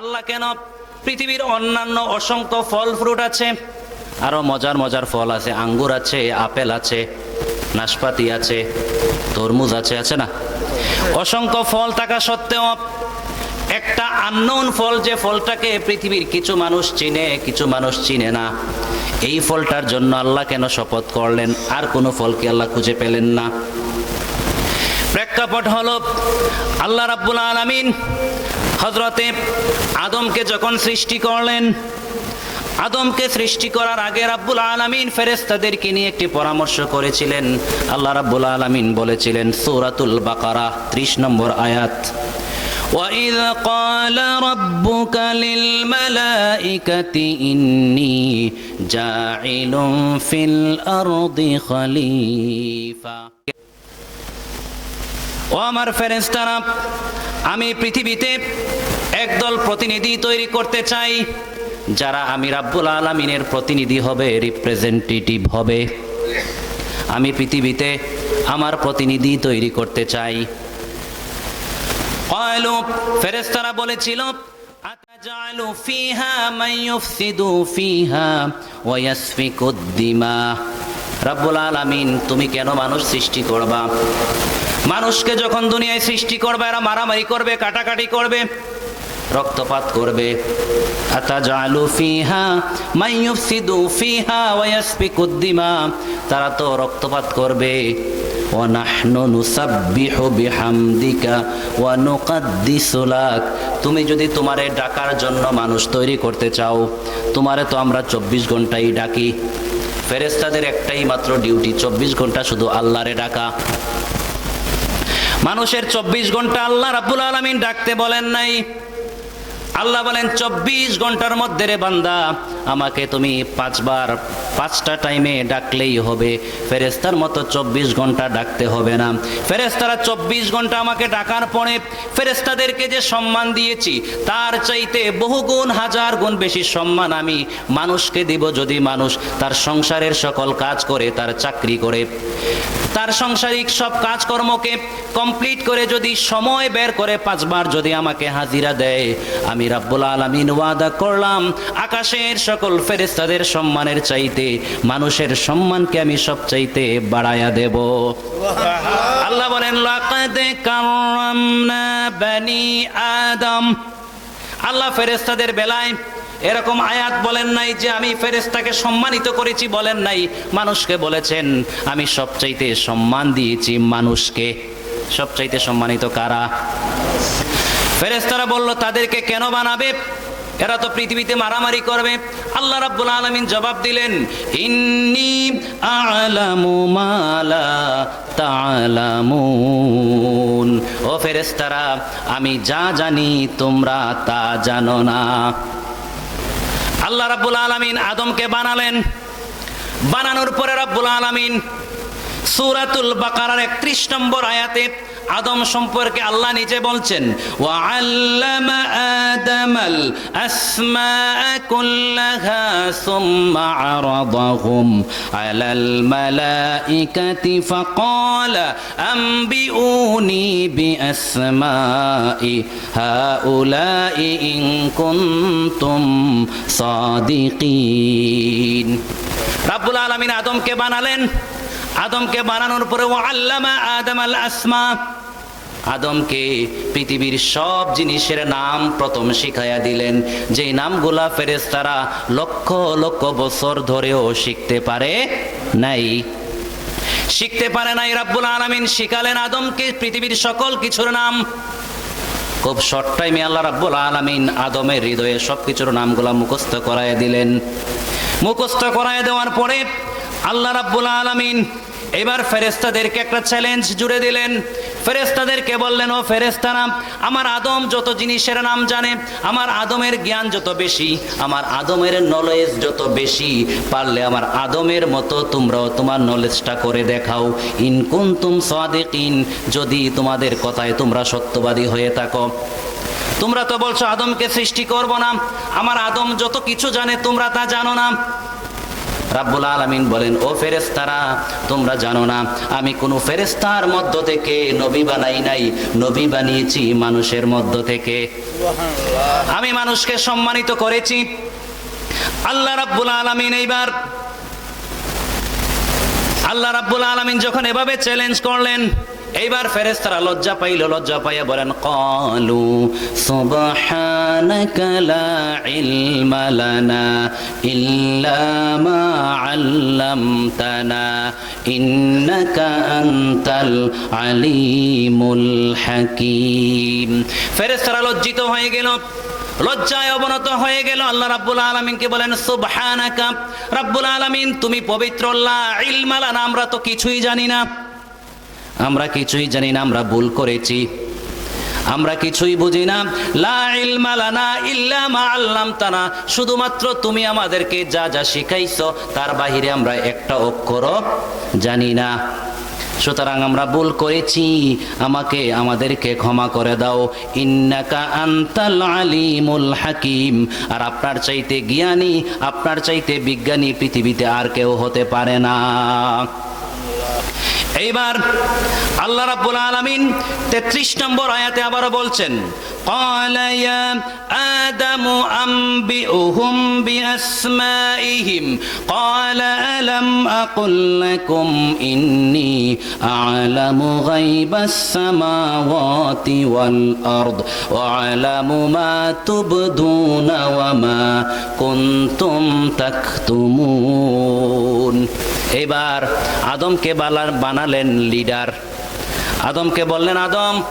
আল্লাহ কেন পৃথিবীর অন্যান্য অসংখ্য ফল ফ্রুট আছে? আরও মজার মজার ফল আছে। আঙ্গুর আছে, আপেল আছে, নাশপাতি আছে, তরমুজ আছে আছে না? অসংখ্য ফল থাকা সত্ত্বেও একটা আননোন ফল যে ফলটাকে পৃথিবীর কিছু মানুষ চিনে, কিছু মানুষ চিনে না, এই ফলটার জন্য আল্লাহ কেন শপথ করলেন? আর কোনো ফলকে আল্লাহ খুঁজে পেলেন না? প্রেক্ষাপট হলো, আল্লাহ রাব্বুল আলামিন হজরতে আদমকে যখন সৃষ্টি করলেন আদমকে সৃষ্টি করার আগে রাব্বুল আলামিন ফেরেশতাদেরকে নিয়ে একটি পরামর্শ করেছিলেন আল্লাহ রাব্বুল আলামিন বলেছিলেন সূরাতুল বাকারা 30 নম্বর আয়াত وإذ قال ربك للملائكة إني جاعل في الأرض خليفة ও আমার ফেরেস্তারা আমি পৃথিবীতে একদল প্রতিনিধি তৈরি করতে চাই, যারা আমি রাব্বুল আলমিনের প্রতিনিধি হবে রিপ্রেজেন্টেটিভ হবে। আমি পৃথিবীতে আমার প্রতিনিধি তৈরি করতে চাই। ফেরেস্তারা বলেছিল ফিহা ফিহা রাব্বুল আলামিন, তুমি কেন মানুষ সৃষ্টি করবা? মানুষকে যখন দুনিয়ায় সৃষ্টি করবে, এরা মারামারি করবে, কাটাকাটি করবে, রক্তপাত করবে। তারা তো রক্তপাত করবে। তুমি যদি তোমারে ডাকার জন্য মানুষ তৈরি করতে চাও, তোমারে তো আমরা চব্বিশ ঘন্টাই ডাকি। ফেরেস্তাদের একটাই মাত্র ডিউটি চব্বিশ ঘণ্টা শুধু আল্লাহরে ডাকা। মানুষের চব্বিশ ঘণ্টা আল্লাহ রাবুল আলমিন ডাকতে বলেন নাই। আল্লাহ বলেন, চব্বিশ ঘণ্টার মধ্যে রে বান্দা, আমাকে তুমি পাঁচবার, পাঁচটা টাইমে ডাকলেই হবে। ফেরেস্তার মতো চব্বিশ ঘণ্টা ডাকতে হবে না। ফেরেস্তারা চব্বিশ ঘণ্টা আমাকে ডাকার পরে ফেরেস্তাদেরকে যে সম্মান দিয়েছি, তার চাইতে বহু গুণ হাজার গুণ বেশি সম্মান আমি মানুষকে দিব যদি মানুষ তার সংসারের সকল কাজ করে, তার চাকরি করে। তার সংসারিক সব কাজকর্মকে কমপ্লিট করে যদি সময় বের করে পাঁচবার যদি আমাকে হাজিরা দেয়, আমি রাব্বুল আলামিন ওয়াদা করলাম আকাশের সকল ফেরেস্তাদের সম্মানের চাইতে মানুষের সম্মানকে আমি সব চাইতে বাড়ায়া দেব। আল্লাহ বলেন লাকাদ কাররামনা বানি আদম। আল্লাহ ফেরেস্তাদের বেলায় এরকম আয়াত বলেন নাই যে আমি ফেরেস্তাকে সম্মানিত করেছি বলেন নাই মানুষকে বলেছেন আমি সবচাইতে সম্মান দিয়েছি মানুষকে। সবচাইতে সম্মানিত কারা? ফেরেস্তারা বলল, তাদেরকে কেন বানাবে? এরা তো পৃথিবীতে মারামারি করবে। আল্লাহ রাব্বুল আলামিন জবাব দিলেন, ইন্নি আলামু মালা তালামুন ও ফেরেস্তারা আমি যা জানি তোমরা তা জানো না। আল্লাহ রাব্বুল আলামিন আদমকে বানালেন। বানানোর পরে রাব্বুল আলামিন সূরাতুল বাকারার 31 নম্বর আয়াতে আদম সম্পর্কে আল্লাহ নিজে বলছেন ওয়া আল্লামা আদামাল আসমাআ কুল্লাহা সুম্মা আরাদাহুম আলাল মালাইকাতি ফাকালা আম্বিউনি বিআসমাই হাউলাই ইন কুনতুম সাদিকিন। রাব্বুল আলামিন আদমকে বানালেন। আদমকে বানানোর পরে ও আল্লামা আদম আল আসমা। আদমকে পৃথিবীর সব জিনিসের নাম প্রথম শিখাইয়া দিলেন। যে নামগুলা ফেরেস্তারা লক্ষ লক্ষ বছর ধরেও শিখতে পারে নাই। শিখতে পারে নাই, রাব্বুল আলামিন শিখালেন আদমকে পৃথিবীর সকল কিছুর নাম। খুব শর্ট টাইমে আল্লাহ রাব্বুল আলামিন আদমের হৃদয়ে সব কিছুর নামগুলা মুখস্থ করায় দিলেন। মুখস্থ করায় দেওয়ার পরে আল্লাহ রাব্বুল আলামিন এবার ফেরেস্তাদেরকে একটা চ্যালেঞ্জ জুড়ে দিলেন। ফেরেস্তাদেরকে বললেন, ও ফেরেস্তারা আমার আদম যত জিনিসের নাম জানে, আমার আদমের জ্ঞান যত বেশি, আমার আদমের নলেজ যত বেশি, পারলে আমার আদমের মতো তোমরাও তোমার নলেজটা করে দেখাও। ইনকুন তুম সাদিকিন, যদি তোমাদের কথায় তোমরা সত্যবাদী হয়ে থাকো। তোমরা তো বলছো, আদমকে সৃষ্টি করব না। আমার আদম যত কিছু জানে, তোমরা তা জানো না। রাব্বুল আলমিন বলেন ও ফেরেস্তারা তোমরা জানো না আমি কোনো ফেরেস্তার মধ্য থেকে নবী বানাই নাই নবী বানিয়েছি মানুষের মধ্য থেকে। আমি মানুষকে সম্মানিত করেছি। আল্লাহ রাব্বুল আলমিন এইবার আল্লাহ রাব্বুল আলমিন যখন এভাবে চ্যালেঞ্জ করলেন এইবার ফেরেশতারা লজ্জা পাইল, লজ্জা পাইয়া বলেন, কলু সুবহানাকা লা ইলমা লানা ইল্লা আল্লামতানা ইন্নাকা আলিমুল হাকীম। ফেরেশতারা লজ্জিত হয়ে গেল, লজ্জায় অবনত হয়ে গেল। আল্লাহ রাব্বুল আলামিনকে বলেন, সুবহানাকা, রাব্বুল আলামিন, তুমি পবিত্র আল্লাহ ইলমালানা আমরা তো কিছুই জানি না। আমরা কিছুই জানি না, আমরা ভুল করেছি। আমরা কিছুই বুঝি না। লানা শুধুমাত্র তুমি আমাদেরকে যা যা শিখাইছো, তার বাহিরে আমরা একটা অক্ষর জানি না। সুতরাং আমরা ভুল করেছি। আমাকে, আমাদেরকে ক্ষমা করে দাও। আনতাল আলিমুল হাকিম। আর আপনার চাইতে জ্ঞানী, আপনার চাইতে বিজ্ঞানী পৃথিবীতে আর কেউ হতে পারে না। এইবার আল্লাহ রাব্বুল আলামিন 33 নম্বর আয়াতে আবারো বলছেন ক্বালা ইয়া আদামু আমবিউহুম বিআসমাইহিম ক্বালা আলাম আকুল লাকুম ইন্নী আ'লামু গায়বাস সামাওয়াতি ওয়াল আরদ ওয়া আ'লামু মা তুবদুনা ওয়া মা কুনতুম তাকতুমুন। এবার আদমকে বানালেন লিডার। আদমকে বললেন, আদম,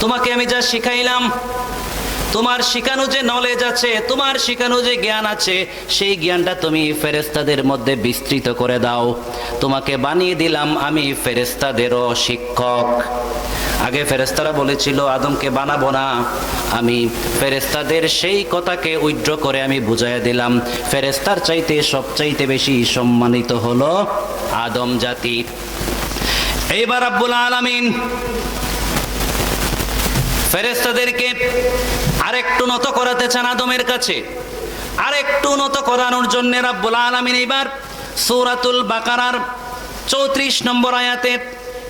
তোমাকে আমি যা শিখাইলাম, তোমার শিখানো যে নলেজ আছে, তোমার শিখানো যে জ্ঞান আছে, সেই জ্ঞানটা তুমি ফেরেস্তাদের মধ্যে বিস্তৃত করে দাও। তোমাকে বানিয়ে দিলাম আমি ফেরেস্তাদেরও শিক্ষক। আগে ফেরেস্তারা বলেছিল, আদমকে বানাবো না। আমি ফেরেস্তাদের সেই কথাকে উইড্র করে আমি বুঝাইয়া দিলাম। ফেরেস্তার চাইতে সবচাইতে বেশি সম্মানিত হলো আদম জাতি। এইবার আব্বুল আলামিন ফেরেস্তাদেরকে আরেকটু নত করাতে চান আদমের কাছে। আরেকটু নত করানোর জন্য রাব্বুল আলামিন এবার সূরাতুল বাকারার চৌত্রিশ নম্বর আয়াতে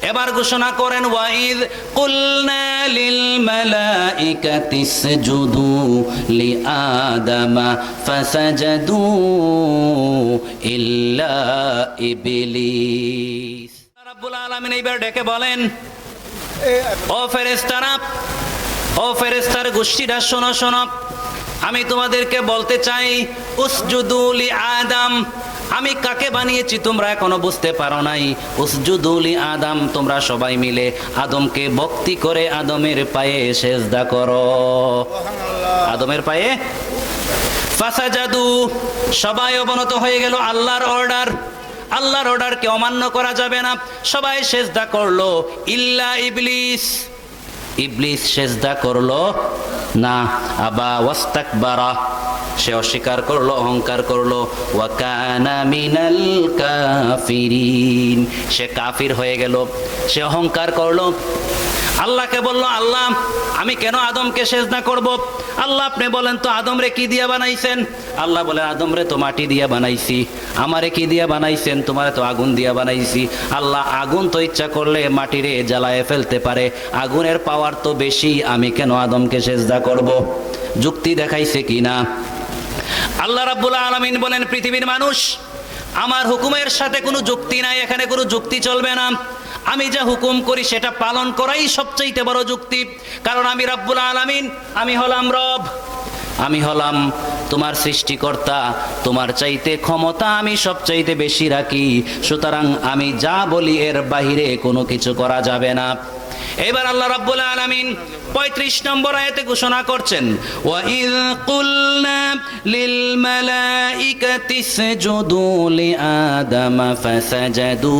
এবার ঘোষণা করেন ওয়াইদ, কুলনা লিল মালাইকাতি ইসজুদু লি ফাসাজাদু ইল্লা ইবলিস। রাব্বুল আলামিন এইবার ডেকে বলেন, ও ফেরেস্তারা ও ফেরেস্তার গোষ্ঠীরা, শোনো শোনো। আমি তোমাদেরকে বলতে চাই উসজুদুলি আদম আমি কাকে বানিয়েছি তোমরা এখনও বুঝতে পারো নাই। উসজুদুলি আদম তোমরা সবাই মিলে আদমকে ভক্তি করে আদমের পায়ে সেজদা করো। আদমের পায়ে? ফাসাজাদু সবাই অবনত হয়ে গেল আল্লাহর অর্ডার। আল্লাহর অর্ডারকে অমান্য করা যাবে না। সবাই সেজদা করল। ইল্লা ইবলিস। ইবলিস সেজদা করল না। আবা ওয়াস্তাকবারা। সে অস্বীকার করল, অহংকার করল। ওয়াকানা মিনাল কাফিরিন। সে কাফির হয়ে গেল। সে অহংকার করল। আল্লাহকে বলল, আল্লাহ, আমি কেন আদমকে সেজদা করব? আল্লাহ, আপনি বলেন তো আদম রে কি দিয়া বানাইছেন? আল্লাহ বলেন আদম রে তো মাটি দিয়া বানাইছি। আমারে কি দিয়া বানাইছেন? তোমারে তো আগুন দিয়া বানাইছি। আল্লাহ, আগুন তো ইচ্ছা করলে মাটিরে জ্বালায় ফেলতে পারে। আগুনের পাওয়ার তো বেশি। আমি কেন আদমকে সেজদা করব? যুক্তি দেখাইছে কি না আল্লাহ রাব্বুল আলামিন বলেন, পৃথিবীর মানুষ, আমার হুকুমের সাথে কোনো যুক্তি নাই, এখানে কোনো যুক্তি চলবে না। আমি যা হুকুম করি, সেটা পালন করাই সবচাইতে বড় যুক্তি। কারণ আমি রাব্বুল আলামিন, আমি হলাম রব। আমি হলাম তোমার সৃষ্টিকর্তা, তোমার চাইতে ক্ষমতা আমি সবচাইতে বেশি রাখি। সুতরাং আমি যা বলি, এর বাহিরে কোনো কিছু করা যাবে না। এবার আল্লাহ রাব্বুল আলামিন পঁয়ত্রিশ নম্বর আয়াতে ঘোষণা করছেন ওয়াইদ কুলনা লিল মালাইকাতি ইসজুদু লিআদামা ফাসাজাদু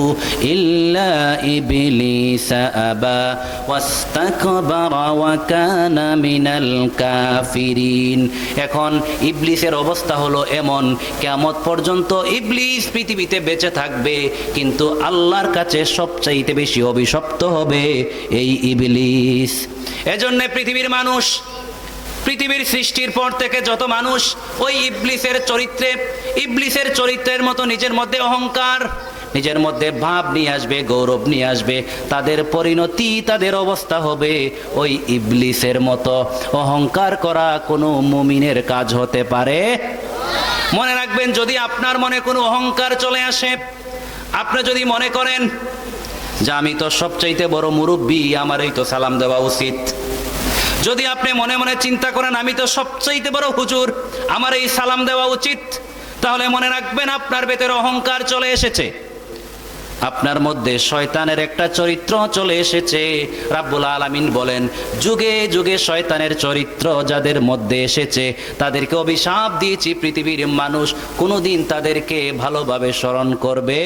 ইল্লা ইবলিসা আবা ওয়াস্তাকবারা ওয়া কানা মিনাল কাফিরিন। এখন ইবলিসের অবস্থা হলো এমন, কিয়ামত পর্যন্ত ইবলিস পৃথিবীতে বেঁচে থাকবে, কিন্তু আল্লাহর কাছে সবচাইতে বেশি অভিশপ্ত হবে এই ইবলিস। এজন্য পৃথিবীর মানুষ, পৃথিবীর সৃষ্টির পর থেকে যত মানুষ ওই ইবলিসের চরিত্রে, ইবলিসের চরিত্রের মতো নিজের মধ্যে অহংকার, নিজের মধ্যে ভাব নিয়ে আসবে, গৌরব নিয়ে আসবে, তাদের পরিণতি, তাদের অবস্থা হবে। ওই ইবলিসের মতো অহংকার করা কোনো মুমিনের কাজ হতে পারে? মনে রাখবেন, যদি আপনার মনে কোনো অহংকার চলে আসে, আপনি যদি মনে করেন যে আমি তো সবচাইতে বড় মুরব্বী, আমারই তো সালাম দেওয়া উচিত। যদি আপনি মনে মনে চিন্তা করেন, আমি তো সবচাইতে বড় হুজুর আমার এই সালাম দেওয়া উচিত, তাহলে মনে রাখবেন আপনার ভেতরে অহংকার চলে এসেছে। আপনার মধ্যে শয়তানের একটা চরিত্র চলে এসেছে। রাব্বুল আলামিন বলেন, যুগে যুগে শয়তানের চরিত্র যাদের মধ্যে এসেছে, তাদেরকে অভিশাপ দিয়েছি পৃথিবীর মানুষ, কোনোদিন তাদেরকে ভালোভাবে স্মরণ করবে